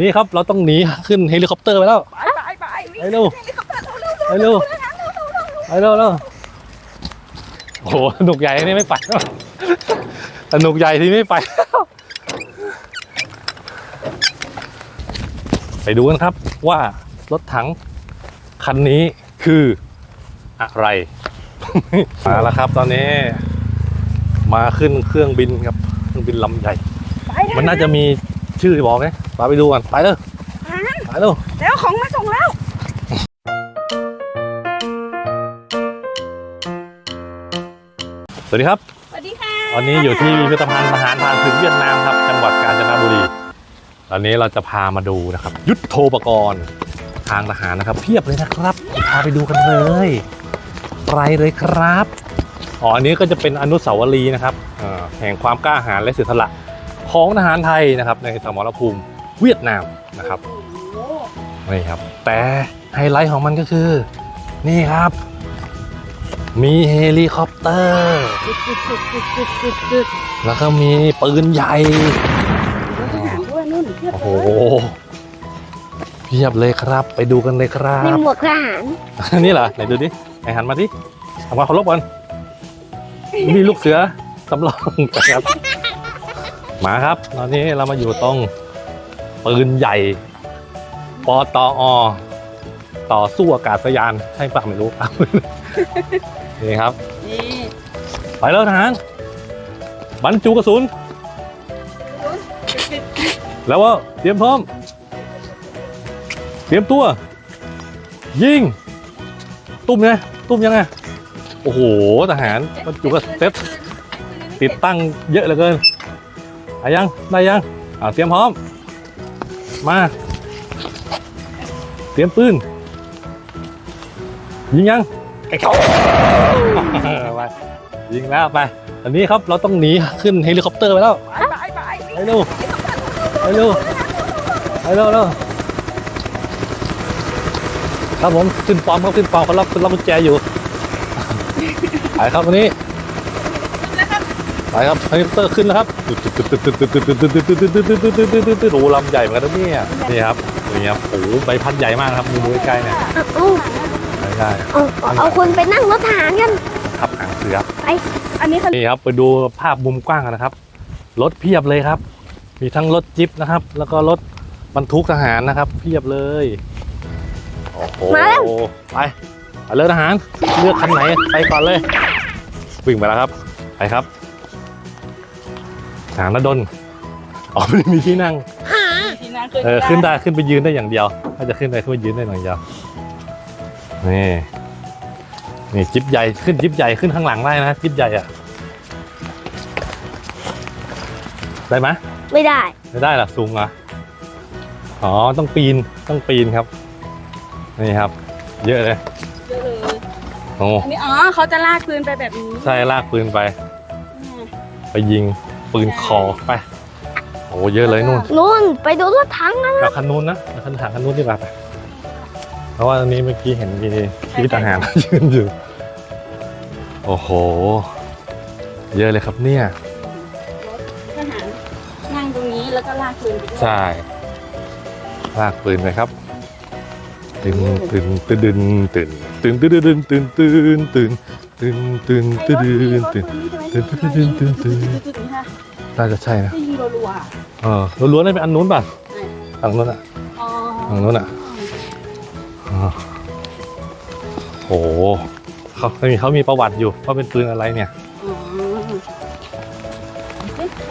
นี่ครับเราต้องหนีขึ้นเฮลิคอปเตอร์ไปแล้วไปไปไปวิ่งไปเร็วเฮลิคอปเตอร์เร็วไปเร็วไปเร็วเร็วโอ้โหสนุกใหญ่นี่ไม่ไปแล้วสนุกใหญ่ที่ไม่ไปแล้วไปดูกันครับว่ารถถังคันนี้คืออะไร มาแล้วครับตอนนี้ มาขึ้นเครื่องบินครับ เครื่องบินลำใหญ่ไปมันน่าจะมีชื่อบอกไหม ไปไปดูกันไปเลยไปเลยแล้วของมาส่งแล้วสวัสดีครับ สวัสดีค่ะ วันนี้อยู่ที่พิพิธภัณฑ์ทหารทางศึกเวียดนามครับ จังหวัดกาญจนบุรี ตอนนี้เราจะพามาดูนะครับ ยุทโธปกรณ์ทางทหารนะครับ เพียบเลยนะครับ พาไปดูกันเลยไปเลยครับ อ๋อ อันนี้ก็จะเป็นอนุสาวรีย์นะครับเอ่อแห่งความกล้าหาญและเสียสละของทหารไทยนะครับ ในสมรภูมิ เวียดนามนะครับโอ้นี่ครับ แต่ไฮไลท์ของมันก็คือ นี่ครับ มีเฮลิคอปเตอร์จุดจุดจุดจุดจุดจุดจุดแล้วก็มีปืนใหญ่ทหารด้วยนู่นเพียบโอ้โหเลยเพียบเลยครับ ไปดูกันเลยครัมีบหมวกทหารนี่เหรอไหนดูดิไหนหันมาดิทำความเคารพกันมีลูกเสือสำรองนะครับมาครับ ตอนนี้เรามาอยู่ตรง ปืนใหญ่ ปตอ ต่อสู้อากาศยานใช่ปะไม่รู้นี่ครับ นี่ไปแล้วทหารบรรจุกระสุน แล้วว่าเตรียมพร้อม เตรียมตัว ยิง ตุ้มไงตุ้มยังไงโอ้โหทหารบรรจุกระเซ็ตติดตั้งเยอะเหลือเกินอายัง ได้ยังอ่าเตรียมพร้อม มา เตรียมปืน ยิงยังไอ้เขาไปยิงแล้วไปอันนี้ครับเราต้องหนีขึ้นเฮลิคอปเตอร์ไปแล้วไปไปไปวิ่งไปเร็วไปเร็วไปเร็วเร็วครับผมขึ้นปอมครับขึ้นปอมเขารับรับกุญแจอยู่ไปครับวันนี้ไปครับเฮลิคอปเตอร์ขึ้นแล้วครับ โอ้ลำใหญ่เหมือนกันนะเนี่ยนี่ครับนี่ครับโอ้ใบพัดใหญ่มากครับมือมือใกล้เนี่ยเอาไม่ได้เอาเอาเอาคนไปนั่งรถทหารกันทับหางเสืออันนี้เขานี่ครับไปดูภาพมุมกว้างกันนะครับรถเพียบเลยครับ มีทั้งรถจิ๊ปนะครับ แล้วก็รถบรรทุกทหารนะครับ เพียบเลยโอ้โหมาแล้วไปไปเลยทหารเลือกคันไหนไปก่อนเลย วิ่งไปแล้วครับ ไปครับท หารนดลอ๋อไม่มีที่นั่ง ที่นั่งเออขึ้นได้ขึ้นไปยืนได้อย่างเดียว ถ้าจะขึ้นได้ขึ้นไปยืนได้อย่างเดียวนี่นี่จิ๊บใหญ่ขึ้นจิ๊บใหญ่ขึ้นข้างหลังได้นะจิ๊บใหญ่อะได้ไหมไม่ได้ ไม่ได้หรอสูงเหรออ๋อต้องปีนต้องปีนครับ นี่ครับ เยอะเลยเยอะเลยโอ้อันนี้อ๋อเขาจะลากปืนไปแบบนี้ใช่ลากปืนไป อืมไปยิง ปืนคอไปโอ้เยอะเลยนู่นนู่นไปดูรถถังนะเอาคันนู้นนะเอาคันถังคันนู้นดีกว่าไปเพราะว่าตอนนี้เมื่อกี้เห็นมีพี่ทหารยืนอยู่โอ้โห เยอะเลยครับเนี่ยทหารนั่งตรงนี้แล้วก็ลากปืนไปด้วยใช่ลากปืนไปครับตื่นตื่นตื่นตื่นตื่นตื่นตื่นตื่นตื่นตื่น ตื่นตื่นตื่นตื่นตื่นตื่นตื่นตื่นตื่นตื่นน่าจะใช่นะที่ยิงรัวๆอะเออล้วนๆได้เป็นอันนู้นป่ะฝั่งนู้นอะอ๋อฝั่งนู้นอะอ๋อโหเขาเขามีเขามีประวัติอยู่ว่าเป็นปืนอะไรเนี่ยอ๋อ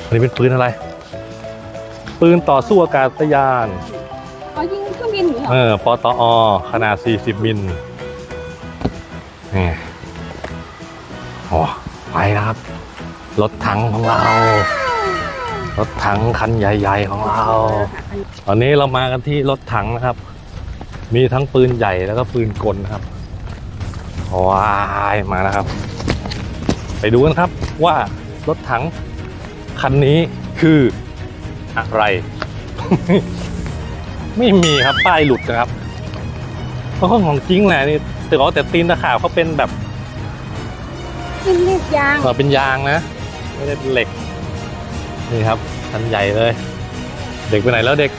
อันนี้เป็นปืนอะไร ปืนต่อสู้อากาศยานอ๋อยิงเครื่องบินเหรอเออปตอขนาด 40 มิลนี่ โอ้ไปแล้วครับ รถถังของเรา รถถังคันใหญ่ ๆ ของเรา ตอนนี้เรามากันที่รถถังนะครับ มีทั้งปืนใหญ่แล้วก็ปืนกลนะครับว้ายมาแล้วครับ ไปดูกันครับว่ารถถังคันนี้คืออะไร ไม่มีครับป้ายหลุดนะครับเพราะของจริงแหละนี่แต่ว่าแต่ตีนตะขาบเขาเป็นแบบ เป็นเหล็กยางเออเป็นยางนะ ไม่ได้เป็นเหล็ก นี่ครับคันใหญ่เลย เด็กไปไหนแล้วเด็ก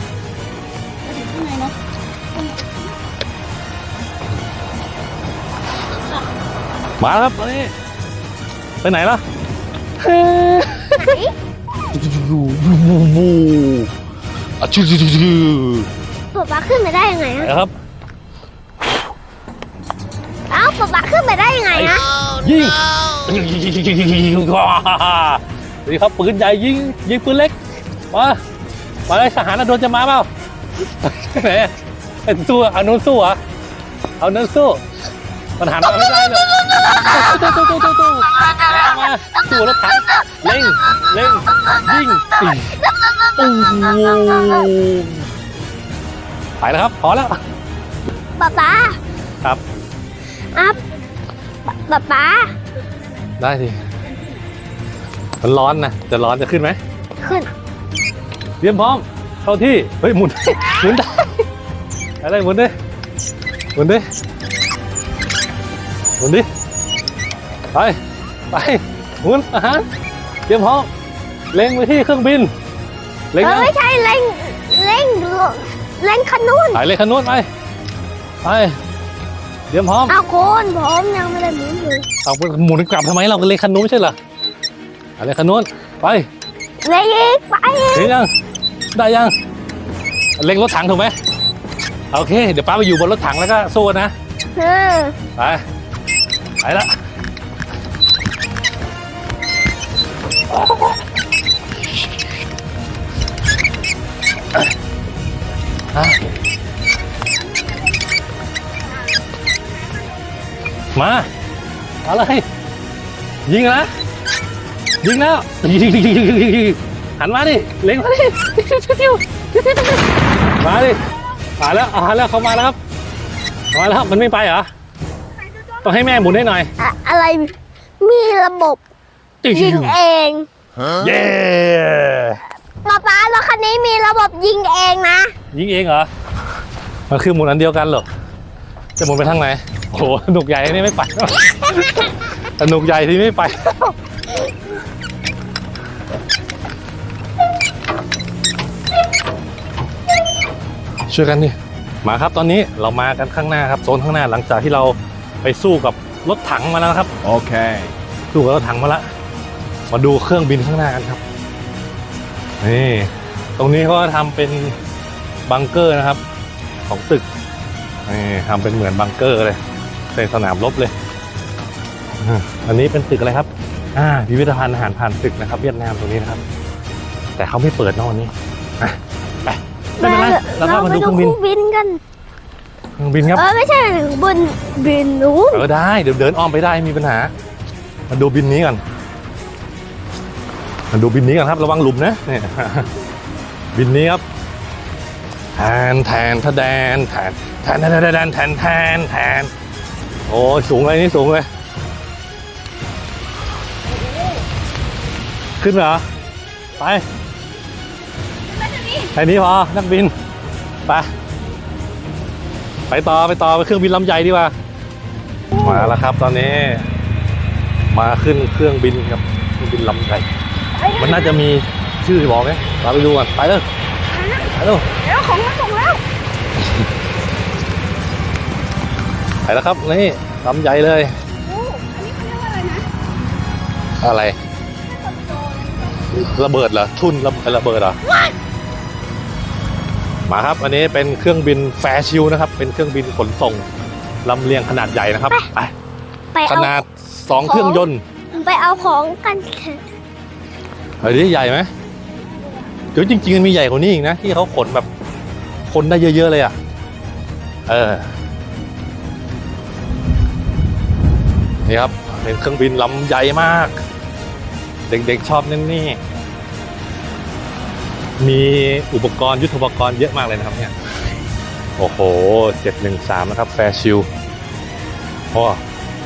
มาแล้วครับตอ้ไปไหนล่ะไหนบูบูบูอะจูจูจูป๊าป๊าขึ้นมาได้ยังไงอะนะครับเอ้าป๊าาขึ้นมาได้ยังไงนะยิง ว้าดีครับปืนใหญ่ยิงยิงปืนเล็กมามาเลยทหารอโดนจะมาเปล่าแหมไอ้สู้อานู้นสู้เหรอะเอานั้นสู้ปัญหามาไม่ได้เลยตู้ตู้ตู้ตู้ตู้มาสู้รถถังเล็งเล็งยิงปุ้งปุ้งไปแล้วครับพอแล้วป๊าป๊าครับอัพป๊าป๊า ได้สิมันร้อนนะ จะร้อนจะขึ้นไหม ขึ้น เตรียมพร้อม เข้าที่ เฮ้ยหมุน หมุนได้ อะไรหมุนดิ หมุนดิ หมุนดิ ไป ไป หมุนอาหารเตรียมพร้อม เล็งไปที่เครื่องบิน เล็งเออนะไม่ใช่เล่งเล่งเล่งขนุนไปเลยขนุนไป ไป เตรียมพร้อมเอาคุณผมยังไม่ได้หมุนเลยเอาหมุนกลับทำไมเราเล็งขนุนไม่ใช่เหรอไปเลยขนุนไปเล่งอีกไปเห็นยังได้ยังเล็งรถถังถูกไหมโอเค เดี๋ยวป้าไปอยู่บนรถถังแล้วก็สู้นะเออไปไปละอะ มาอะไรยิงนะยิงแล้วยิงยิงยิงยิงยิงยิงหันมาดิ เล็งมาดิมาดิมาแล้วอ่าแล้วเขามาแล้วครับ มาแล้วมันไม่ไปเหรอ ต้องให้แม่หมุนให้หน่อยอะอะไร มีระบบยิงเอง เย้ป๊าป๊ารถคันนี้มีระบบยิงเองนะ ยิงเองเหรอ มันคือหมุนอันเดียวกันเหรอ จะหมุนไปทางไหน โอ้โหสนุกใหญ่นี่ไม่ไปสนุกใหญ่ที่ไม่ไป ช่วยกันดิมาครับตอนนี้เรามากันข้างหน้าครับโซนข้างหน้าหลังจากที่เราไปสู้กับรถถังมาแล้วนะครับ Okay. สู้กับรถถังมาละมาดูเครื่องบินข้างหน้ากันครับนี่ตรงนี้เขาก็ทำเป็นบังเกอร์นะครับ ของตึกนี่ทำเป็นเหมือนบังเกอร์เลย ใสสนามรบเลยอันนี้เป็นตึกอะไรครับ อ่าพิพิธภัณฑ์อาหารผ่านตึกนะครับ เวียดนามตรงนี้นะครับ แต่เขาไม่เปิดนอกนี้ไปไปไป็นไรเราเข้มาดูเครื่องบินกันเครื่องบินครับเออไม่ใช่บนบินนู้นเออได้เดี๋ยวเดินอ้อมไปได้มีปัญหา มาดูบินนี้กันมาดูบินนี้กันครับ ระวังหลุมนะเนี่ยบินนี้ครับแทนแทนทะแดนแทนแทนแทนแทนแทนแทน โอ้ยสูงเลยนี่สูงเลย ขึ้นเหรอ ไปแค่นี้พอ นักบิน ไป ไปต่อไปต่อไปเครื่องบินลำใหญ่ดีกว่า มาแล้วครับตอนนี้ มาขึ้นเครื่องบินครับเครื่องบินลำใหญ่ มันน่าจะมีชื่อบอกไหมเราไปดูกันไปเลยไปเลยเดี๋ยวของมาส่งแล้ว ไปแล้วครับนี่ลำใหญ่เลย โอ้อันนี้เขาเรียกว่าอะไรนะอะไรระเบิดเหรอทุ่นระระเบิดเหรอมาครับ อันนี้เป็นเครื่องบินแฟร์ชิลนะครับ เป็นเครื่องบินขนส่งลำเลียงขนาดใหญ่นะครับไปไปขเอา นาดสองเครื่องยนต์ไปเอาของกันเถอะเฮ้ยใหญ่ไหมเดี๋ยวจริงๆมันมีใหญ่กว่านี้อีกนะที่เขาขนแบบคนได้เยอะๆเลยอะเออ นี่ครับเป็นเครื่องบินลำใหญ่มาก เด็กๆชอบนั่นนี่ มีอุปกรณ์ยุทโธปกรณ์เยอะมากเลยนะครับเนี่ย โอ้โห713นะครับ แฟร์ชิลโอ้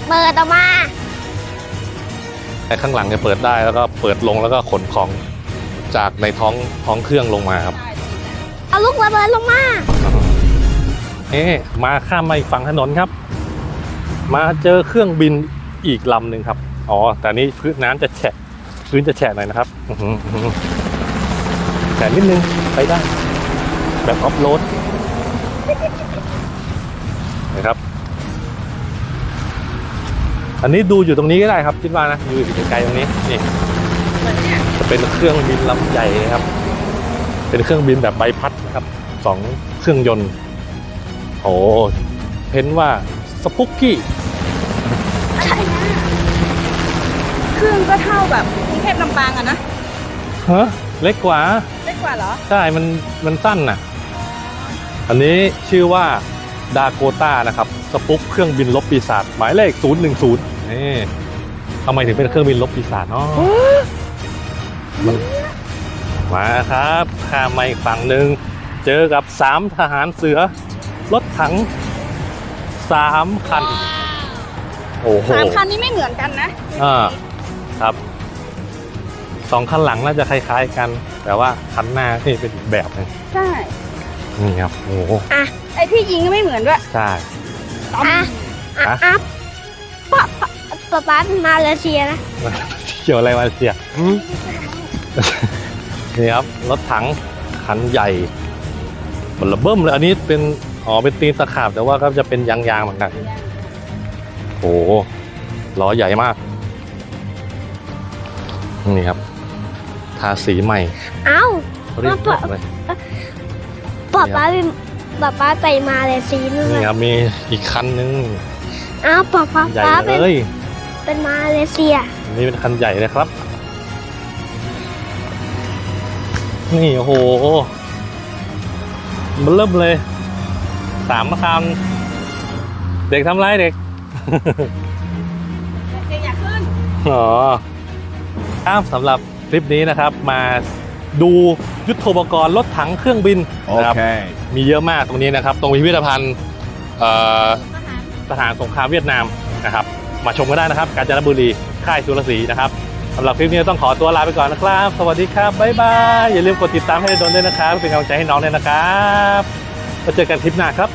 เปิดออกมาไอ้ข้างหลังจะเปิดได้แล้วก็เปิดลงแล้วก็ขนของจากในท้องท้องเครื่องลงมาครับ เอาลูกระเบิดลงมา เอ๊ะมาข้ามมาอีกฝั่งถนนครับ มาเจอเครื่องบินอีกลำหนึ่งครับ อ๋อ แต่นี้พื้นน้ำจะแฉะ พื้นจะแฉะหน่อยนะครับแฉะนิดนึงไปได้ แบบออฟโรดนะครับ อันนี้ดูอยู่ตรงนี้ก็ได้ครับคิดว่านะอยู่ไกลๆตรงนี้นี่จะเป็นเครื่องบินลำใหญ่นะครับ เป็นเครื่องบินแบบใบพัดนะครับสองเครื่องยนต์โอ้เพ้นว่าสปุกกี้ ใช่เครื่อง ก็เท่าแบบกรุงเทพลำปางอะนะฮะเล็กกว่า เล็กกว่าเหรอใช่ มัน มันสั้นน่ะ อันนี้ชื่อว่าดาโกต้านะครับ สปุกเครื่องบินลบปีศาจหมายเลข 010นี่ทำไมถึงเป็นเครื่องบินลบปีศาจเนาะมันมาครับข้ามมาอีกฝั่งหนึ่ง เจอกับสามทหารเสือ รถถังสามคัน โอ้โหสามคันนี้ไม่เหมือนกันนะอ่า ครับสองคันหลังน่าจะคล้าย ๆกัน แต่ว่าคันหน้านี่เป็นอีกแบบหนึงใช่นี่ครับโอ้โหไอที่ยิงก็ไม่เหมือนด้วยใช่ต้อมอะอะฮะ อะป๊าป๊าป๊าป๊าเป็นมาเลเซียนะเกี่ยวอะไรมาเสียนี่ครับรถถังคันใหญ่มันระเบิ้มเลยอันนี้เป็นอ๋อเป็นตีนตะขาบแต่ว่าก็จะเป็นยางๆเหมือนกันโอ้โหล้อใหญ่มาก นี่ครับ ทาสีใหม่ เอ้าเรียบร้อยเลยป๊าป๊าเป็นป๊าป๊าไปมาเลเซียนู่นนี่น่ะครับมีอีกคันนึงเอ้าป๊าป๊าใหญ่ป๊าเป็นเลยเป็นมาเลเซียอันนี่เป็นคันใหญ่เลยครับ นี่โอ้โหมันเริ่มเลยสามคันเด็กทำไรเด็ก เด็กอยากขึ้น อ๋อ ครับสำหรับคลิปนี้นะครับ มาดูยุทโธปกรณ์รถถังเครื่องบินนะครับ Okay. มีเยอะมากตรงนี้นะครับ ตรงพิพิธภัณฑ์เอ่อทหารทหารสงครามเวียดนามนะครับ มาชมกันได้นะครับ กาญจนบุรีค่ายสุรศรีนะครับสำหรับคลิปนี้ต้องขอตัวลาไปก่อนนะครับ สวัสดีครับบ๊ายบายอย่าลืมกดติดตามให้โดนด้วยนะครับ เป็นกำลังใจให้น้องด้วยนะครับมาเจอกันคลิปหน้าครับ